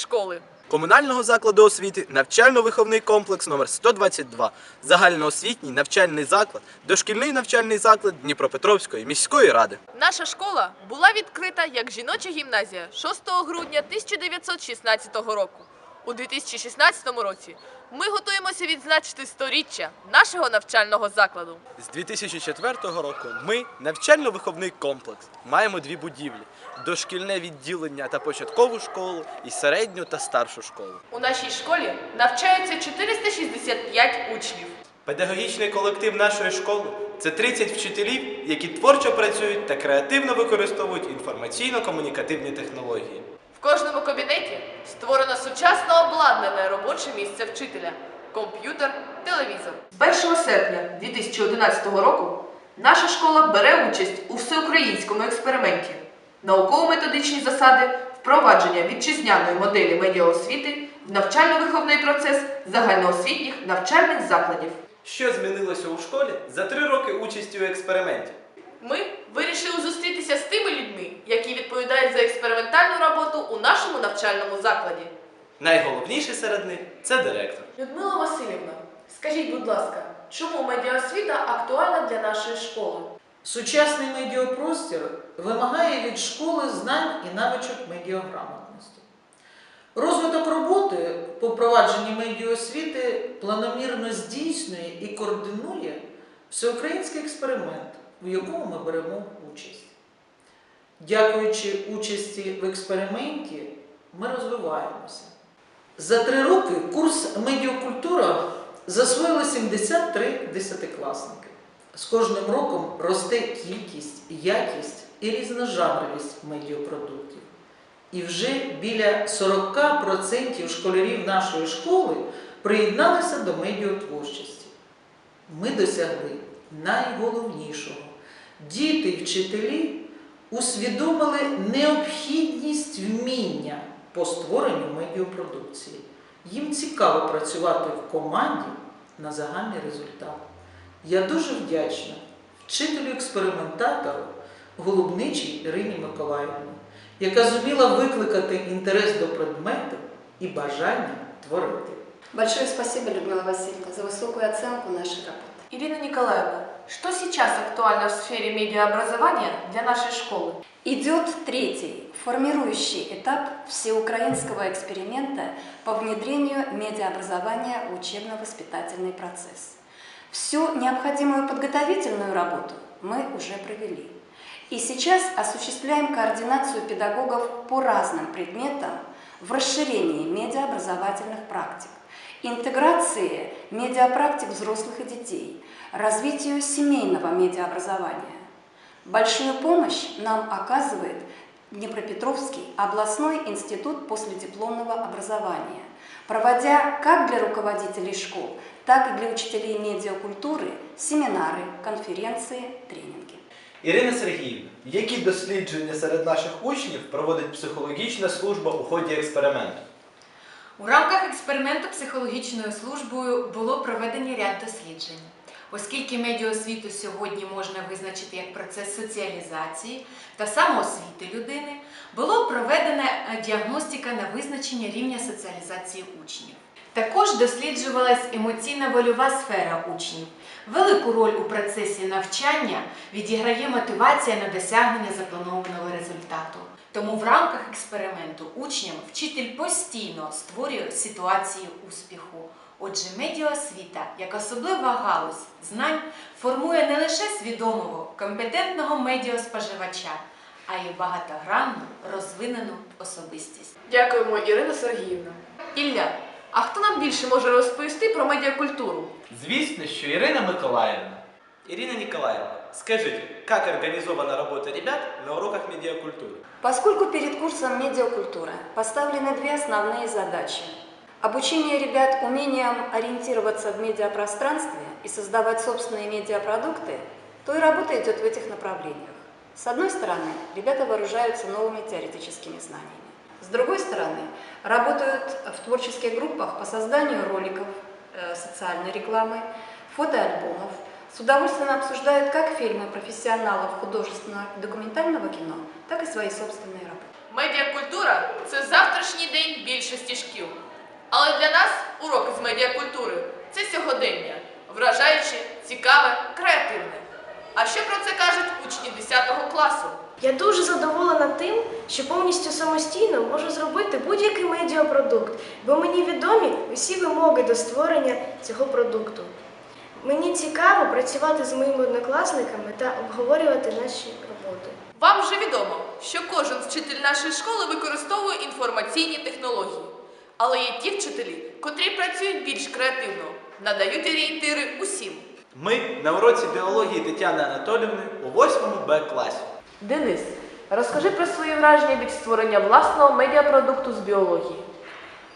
школи. комунального закладу освіти навчально-виховний комплекс номер 122, загальноосвітній навчальний заклад, дошкільний навчальний заклад Дніпропетровської міської ради. Наша школа була відкрита як жіноча гімназія 6 грудня 1916 року. У 2016 році ми готуємося відзначити сторіччя нашого навчального закладу. З 2004 року ми навчально-виховний комплекс. Маємо дві будівлі: дошкільне відділення та початкову школу і середню та старшу школу. У нашій школі навчаються 465 учнів. Педагогічний колектив нашої школи це 30 вчителів, які творчо працюють та креативно використовують інформаційно-комунікативні технології. В кожному кабінеті створено сучасно обладнане робоче місце вчителя, комп'ютер, телевізор. З 1 серпня 2011 року наша школа бере участь у всеукраїнському експерименті науково-методичні засади впровадження вітчизняної моделі медіаосвіти в навчально-виховний процес загальноосвітніх навчальних закладів. Що змінилося у школі за три роки участі у експерименті? Ми вирішили зустрітися з тими людьми, які відповідають за експериментальну роботу у нашому навчальному закладі. Найголовніший серед них це директор. Людмила Васильівна, скажіть, будь ласка, чому медіаосвіта актуальна для нашої школи? Сучасний медіапростір вимагає від школи знань і навичок медіаграмотності. Розвиток роботи по впровадженні медіаосвіти планомірно здійснює і координує всеукраїнський експеримент, в якому ми беремо участь. Дякуючи участі в експерименті, ми розвиваємося. За три роки курс медіакультура засвоїли 73 десятикласники. З кожним роком росте кількість, якість і різножанровість медіапродуктів. І вже біля 40% школярів нашої школи приєдналися до медіатворчості. Ми досягли найголовнішого. Діти і вчителі усвідомили необхідність вміння по створенню медіапродукції. Їм цікаво працювати в команді на загальний результат. Я дуже вдячна вчителю-експериментатору Голубничій Ірині Миколаївні, яка зуміла викликати інтерес до предмету і бажання творити. Большое спасибо, Людмила Васильевна, за высокую оценку нашей работы. Ирина Николаевна, что сейчас актуально в сфере медиаобразования для нашей школы? Идет третий, формирующий этап всеукраинского эксперимента по внедрению медиаобразования в учебно-воспитательный процесс. Всю необходимую подготовительную работу мы уже провели. И сейчас осуществляем координацию педагогов по разным предметам в расширении медиаобразовательных практик, интеграции медиапрактик взрослых и детей, развитию семейного медиаобразования. Большую помощь нам оказывает Днепропетровский областной институт последипломного образования, проводя как для руководителей школ, так и для учителей медиакультуры семинары, конференции, тренинги. Ірина Сергіївна, які дослідження серед наших учнів проводить психологічна служба у ході експерименту? У рамках експерименту психологічною службою було проведені ряд досліджень. Оскільки медіаосвіту сьогодні можна визначити як процес соціалізації та самоосвіти людини, було проведена е, діагностика на визначення рівня соціалізації учнів. Також досліджувалась емоційно-вольова сфера учнів. Велику роль у процесі навчання відіграє мотивація на досягнення запланованого результату. Тому в рамках експерименту учням вчитель постійно створює ситуації успіху. Отже, медіаосвіта, як особлива галузь знань, формує не лише свідомого, компетентного медіаспоживача, а й багатогранну, розвинену особистість. Дякуємо, Ірина Сергіївна. Ілля, а хто нам більше може розповісти про медіакультуру? Звісно, що Ірина Миколаївна. Ирина Николаевна, скажите, как организована работа ребят на уроках медиакультуры? Поскольку перед курсом медиакультура поставлены две основные задачи. Обучение ребят умением ориентироваться в медиапространстве и создавать собственные медиапродукты, то и работа идет в этих направлениях. С одной стороны, ребята вооружаются новыми теоретическими знаниями. С другой стороны, работают в творческих группах по созданию роликов, э, социальной рекламы, фотоальбомов, С удовольствием обсуждают как фильмы профессионалов художественно-документального кино, так и свои собственные работы. Медіакультура це завтрашній день більшості шкіл. Але для нас уроки з медіакультури це сьогодення, вражаюче, цікаве, креативне. А що про це кажуть учні 10 класу? Я дуже задоволена тим, що повністю самостійно можу зробити будь-який медіапродукт, бо мені відомі усі вимоги до створення цього продукту. Мені цікаво працювати з моїми однокласниками та обговорювати наші роботи. Вам вже відомо, що кожен вчитель нашої школи використовує інформаційні технології. Але є ті вчителі, котрі працюють більш креативно, надають орієнтири усім. Ми на уроці біології Тетяни Анатолівни у 8 Б класі. Денис, розкажи про свої враження від створення власного медіапродукту з біології.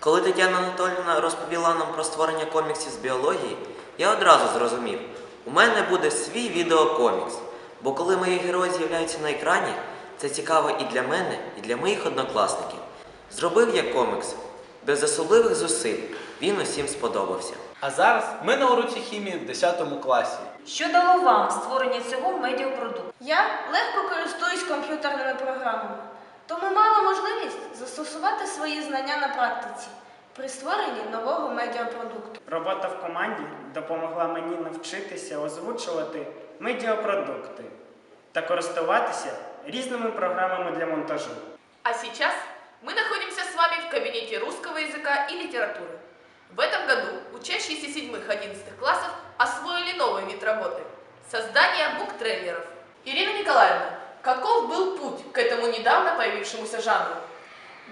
Коли Тетяна Анатоліївна розповіла нам про створення коміксів з біології, я одразу зрозумів, у мене буде свій відеокомікс. Бо коли мої герої з'являються на екрані, це цікаво і для мене, і для моїх однокласників. Зробив я комікс без особливих зусиль. Він усім сподобався. А зараз ми на уроці хімії в 10 класі. Що дало вам створення цього медіапродукту? Я легко користуюсь комп'ютерними програмами, тому мала можливість застосувати свої знання на практиці при створенні нового медіапродукту. Робота в команді допомогла мені навчитися озвучувати медіапродукти та користуватися різними програмами для монтажу. А сейчас кабинете русского языка и литературы. В этом году учащиеся 7-11 классов освоили новый вид работы – создание буктрейлеров. Ирина Николаевна, каков был путь к этому недавно появившемуся жанру?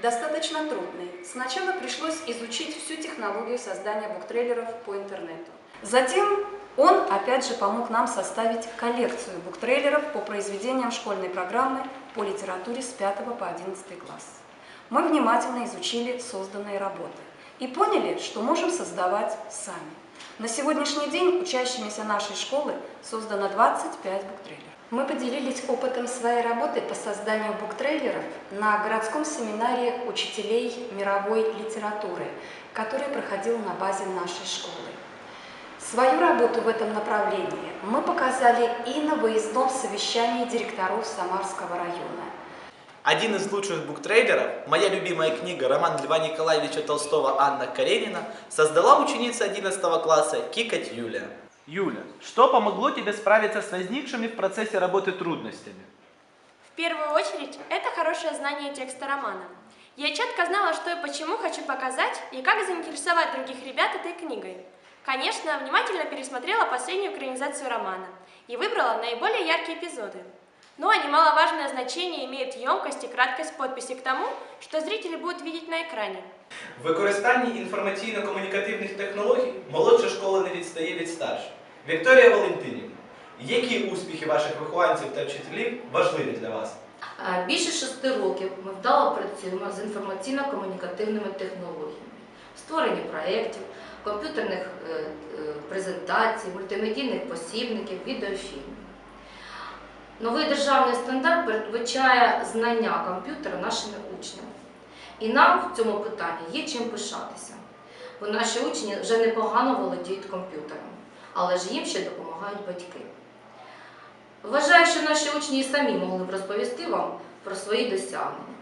Достаточно трудный. Сначала пришлось изучить всю технологию создания буктрейлеров по интернету. Затем он, опять же, помог нам составить коллекцию буктрейлеров по произведениям школьной программы по литературе с 5 по 11 класс. Мы внимательно изучили созданные работы и поняли, что можем создавать сами. На сегодняшний день учащимися нашей школы создано 25 буктрейлеров. Мы поделились опытом своей работы по созданию буктрейлеров на городском семинаре учителей мировой литературы, который проходил на базе нашей школы. Свою работу в этом направлении мы показали и на выездном совещании директоров Самарского района. Один из лучших буктрейлеров, моя любимая книга роман Льва Николаевича Толстого «Анна Каренина» создала ученица 11 класса Кикать Юлия. Юля, что помогло тебе справиться с возникшими в процессе работы трудностями? В первую очередь, это хорошее знание текста романа. Я четко знала, что и почему хочу показать, и как заинтересовать других ребят этой книгой. Конечно, внимательно пересмотрела последнюю экранизацию романа и выбрала наиболее яркие эпизоды. Ну а немаловажное значение имеет емкость и краткость подписи к тому, что зрители будут видеть на экране. В використанні інформаційно-комунікативних технологій молодша школа не відстає від старшої. Вікторія Валентинівна, які успіхи ваших вихованців та вчителів важливі для вас? Більше шести років ми вдало працюємо з інформаційно-комунікативними технологіями, створення проєктів, комп'ютерних е, е, презентацій, мультимедійних посібників, відеофільмів. Новий державний стандарт передбачає знання комп'ютера нашими учнями. І нам в цьому питанні є чим пишатися, бо наші учні вже непогано володіють комп'ютером, але ж їм ще допомагають батьки. Вважаю, що наші учні і самі могли б розповісти вам про свої досягнення.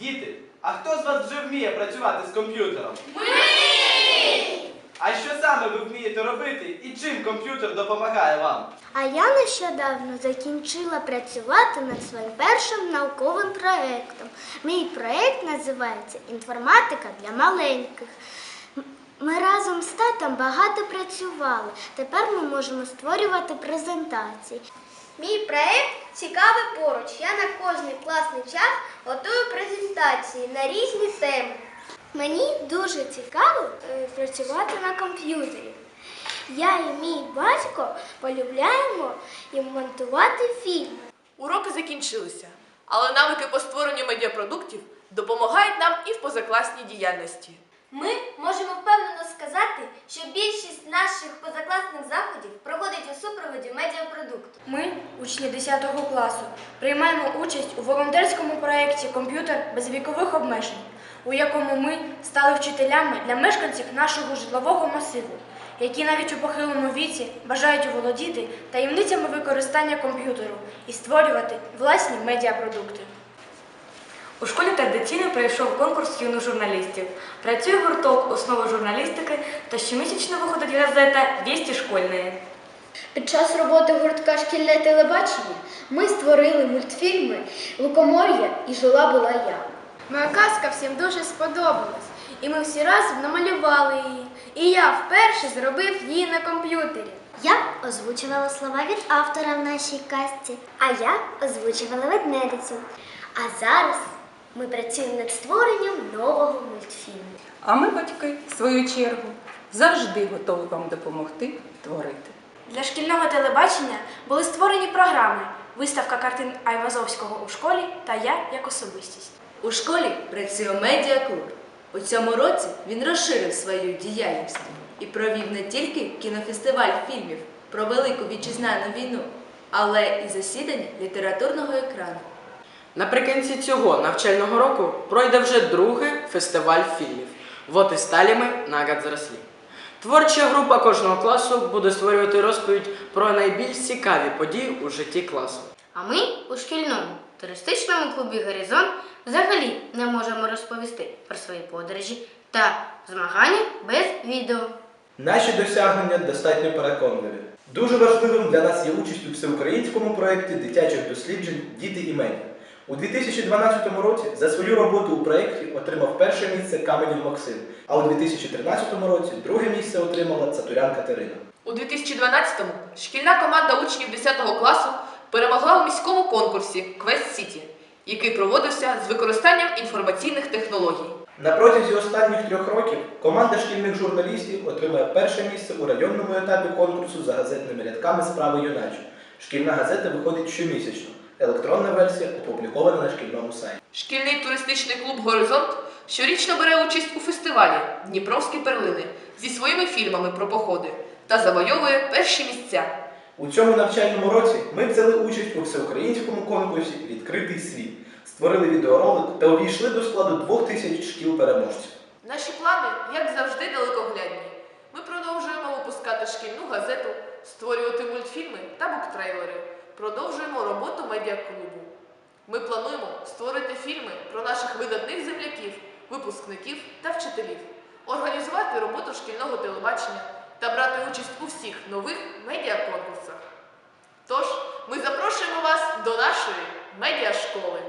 Діти, а хто з вас вже вміє працювати з комп'ютером? Ми! А що саме ви вмієте робити і чим комп'ютер допомагає вам? А я нещодавно закінчила працювати над своїм першим науковим проєктом. Мій проєкт називається Інформатика для маленьких. Ми разом з татом багато працювали. Тепер ми можемо створювати презентації. Мій проєкт цікавий поруч. Я на кожний класний час готую презентації на різні теми. Мені дуже цікаво е, працювати на комп'ютері. Я і мій батько полюбляємо і монтувати фільми. Уроки закінчилися, але навики по створенню медіапродуктів допомагають нам і в позакласній діяльності. Ми можемо впевнено сказати, що більшість наших позакласних заходів проходить у супроводі медіапродукту. Ми, учні 10 класу, приймаємо участь у волонтерському проєкті Комп'ютер без вікових обмежень, у якому ми стали вчителями для мешканців нашого житлового масиву які навіть у похилому віці бажають оволодіти таємницями використання комп'ютеру і створювати власні медіапродукти. У школі традиційно пройшов конкурс юних журналістів. Працює гурток основи журналістики та щомісячно виходить газета «Вісті школьної». Під час роботи гуртка Шкільне телебачення ми створили мультфільми Лукомор'я і Жила була я. Моя казка всім дуже сподобалась, і ми всі разом намалювали її. І я вперше зробив її на комп'ютері. Я озвучувала слова від автора в нашій казці, а я озвучувала ведмедицю. А зараз ми працюємо над створенням нового мультфільму. А ми, батьки, в свою чергу, завжди готові вам допомогти творити. Для шкільного телебачення були створені програми Виставка картин Айвазовського у школі та я як особистість. У школі працює медіаклуб. У цьому році він розширив свою діяльність і провів не тільки кінофестиваль фільмів про Велику вітчизняну війну, але і засідання літературного екрану. Наприкінці цього навчального року пройде вже другий фестиваль фільмів «Вот і сталі ми на год. Творча група кожного класу буде створювати розповідь про найбільш цікаві події у житті класу. А ми у шкільному туристичному клубі Горизонт взагалі не можемо розповісти про свої подорожі та змагання без відео. Наші досягнення достатньо переконливі. Дуже важливим для нас є участь у всеукраїнському проєкті дитячих досліджень Діти і медіа. У 2012 році за свою роботу у проєкті отримав перше місце Каменів Максим, а у 2013 році друге місце отримала Цатурян Катерина. У 2012-му шкільна команда учнів 10 класу перемогла у міському конкурсі Квест Сіті, який проводився з використанням інформаційних технологій. На протязі останніх трьох років команда шкільних журналістів отримує перше місце у районному етапі конкурсу за газетними рядками справи юначі. Шкільна газета виходить щомісячно. Електронна версія опублікована на шкільному сайті. Шкільний туристичний клуб Горизонт щорічно бере участь у фестивалі Дніпровські перлини зі своїми фільмами про походи та завойовує перші місця. У цьому навчальному році ми взяли участь у всеукраїнському конкурсі Відкритий світ, створили відеоролик та увійшли до складу двох тисяч шкіл переможців. Наші плани, як завжди, далекоглядні. Ми продовжуємо випускати шкільну газету, створювати мультфільми та буктрейлери. Продовжуємо роботу медіаклубу. Ми плануємо створити фільми про наших видатних земляків, випускників та вчителів, організувати роботу шкільного телебачення та брати участь у всіх нових медіаконкурсах. Тож, ми запрошуємо вас до нашої медіашколи.